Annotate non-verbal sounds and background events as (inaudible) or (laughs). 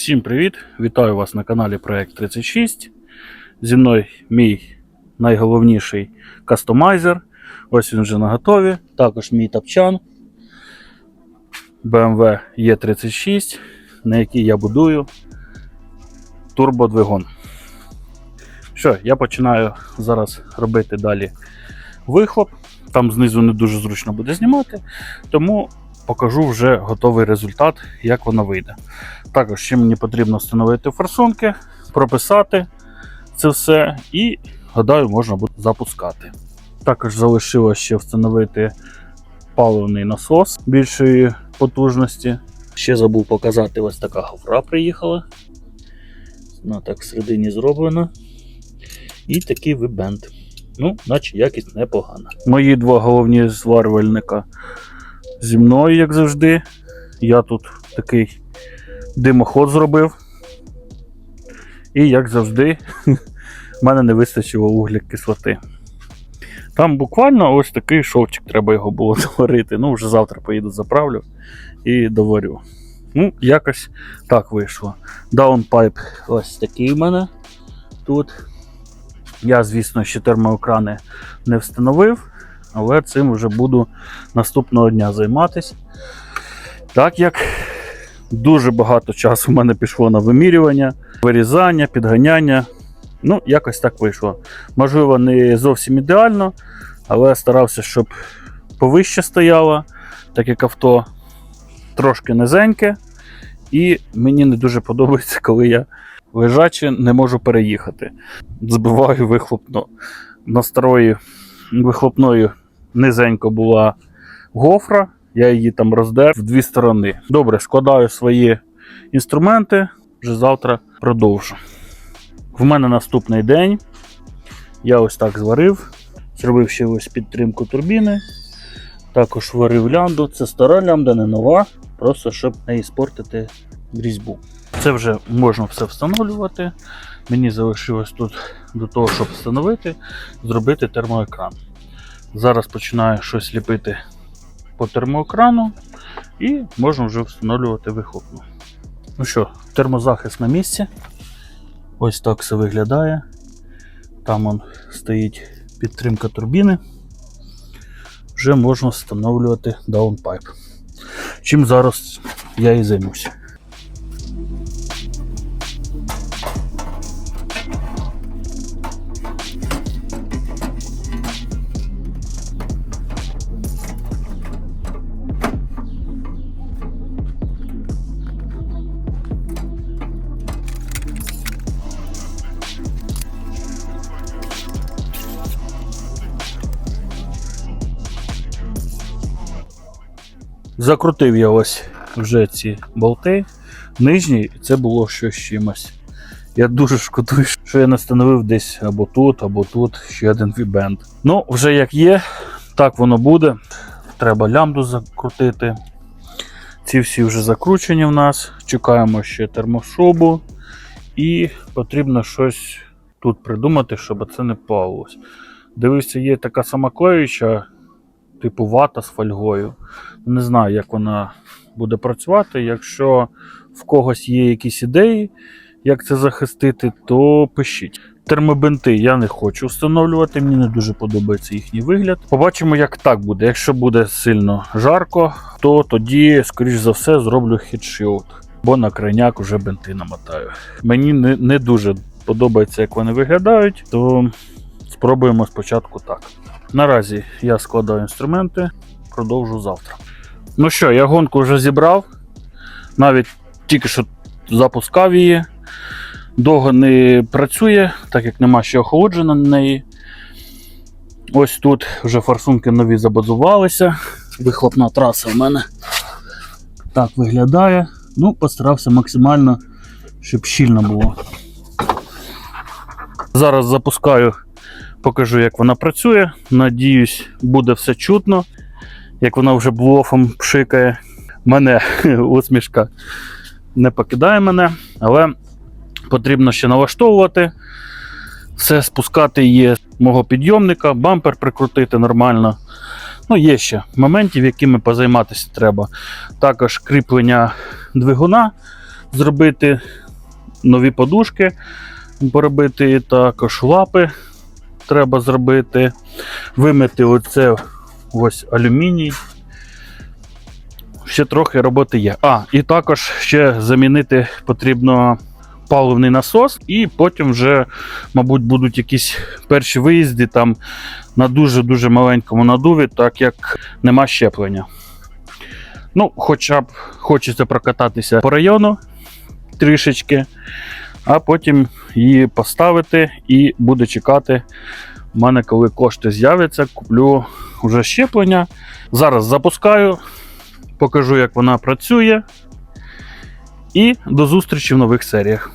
Всім привіт! Вітаю вас на каналі Проект 36. Зі мною мій найголовніший кастомайзер. Ось він вже на готові. Також мій тапчан BMW E36, на який я будую турбодвигун. Що, я починаю зараз робити далі вихлоп. Там знизу не дуже зручно буде знімати, тому покажу вже готовий результат, як воно вийде. Також ще мені потрібно встановити форсунки, прописати це все і, гадаю, можна буде запускати. Також залишилось ще встановити паливний насос більшої потужності. Ще забув показати, ось така гофра приїхала. Вона так всередині зроблена. І такий вибенд. Ну, наче якість непогана. Мої два головні зварювальника зі мною, як завжди. Я тут такий димоход зробив. І, як завжди, в (laughs) мене не вистачило вугля кислоти. Там буквально ось такий шовчик, треба його було (laughs) доварити. Ну, вже завтра поїду заправлю і доварю. Ну, якось так вийшло. Даунпайп ось такий в мене тут. Я, звісно, ще термоекрани не встановив, але цим вже буду наступного дня займатися. Так як дуже багато часу в мене пішло на вимірювання, вирізання, підганяння. Ну, якось так вийшло. Можливо, не зовсім ідеально, але старався, щоб повище стояло, так як авто трошки низеньке. І мені не дуже подобається, коли я лежачи не можу переїхати. Збиваю вихлопно. На старої вихлопною низенько була гофра, я її там роздер в дві сторони. Добре, складаю свої інструменти, вже завтра продовжу. В мене наступний день. Я ось так зварив. Зробив ще ось підтримку турбіни. Також варив лямбду. Це стара лямбда, не нова, просто щоб не іспортити різьбу. Це вже можна все встановлювати. Мені залишилось тут до того, щоб встановити, зробити термоекран. Зараз починаю щось ліпити по термоекрану і можна вже встановлювати вихлопну. Ну що, термозахист на місці. Ось так все виглядає. Там он стоїть підтримка турбіни. Вже можна встановлювати даунпайп. Чим зараз я і займуся. Закрутив я ось вже ці болти. Нижній, це було щось чимось. Я дуже шкодую, що я не встановив десь або тут, або тут ще один вібенд. Ну, вже як є, так воно буде. Треба лямбду закрутити. Ці всі вже закручені в нас. Чекаємо ще термошобу. І потрібно щось тут придумати, щоб це не плавилось. Дивився, є така сама клеюча, типу вата з фольгою. Не знаю, як вона буде працювати. Якщо в когось є якісь ідеї, як це захистити, то пишіть. Термобинти я не хочу встановлювати, мені не дуже подобається їхній вигляд. Побачимо, як так буде. Якщо буде сильно жарко, то тоді, скоріш за все, зроблю хідшилд, бо на крайняк вже бинти намотаю. Мені не, не дуже подобається, як вони виглядають, то спробуємо спочатку так. Наразі я складаю інструменти, продовжу завтра. Ну що, я гонку вже зібрав. Навіть тільки що запускав її. Довго не працює, так як нема ще охолодження на неї. Ось тут вже форсунки нові забазувалися. Вихлопна траса в мене так виглядає. Ну, постарався максимально, щоб щільно було. Зараз запускаю, покажу, як вона працює. Надіюсь, буде все чутно, як вона вже блофом пшикає. Мене (laughs) усмішка не покидає мене, але потрібно ще налаштовувати. Все спускати є мого підйомника, бампер прикрутити нормально. Ну, є ще моментів, якими позайматися треба. Також кріплення двигуна зробити нові подушки, поробити також лапи треба зробити, вимити оце ось алюміній. Ще трохи роботи є. А, і також ще замінити потрібно паливний насос, і потім вже, мабуть, будуть якісь перші виїзди там на дуже-дуже маленькому надуві, так як нема щеплення. Ну, хоча б хочеться прокататися по району трішечки, а потім її поставити і буде чекати. У мене, коли кошти з'являться, куплю вже щеплення. Зараз запускаю, покажу, як вона працює. І до зустрічі в нових серіях.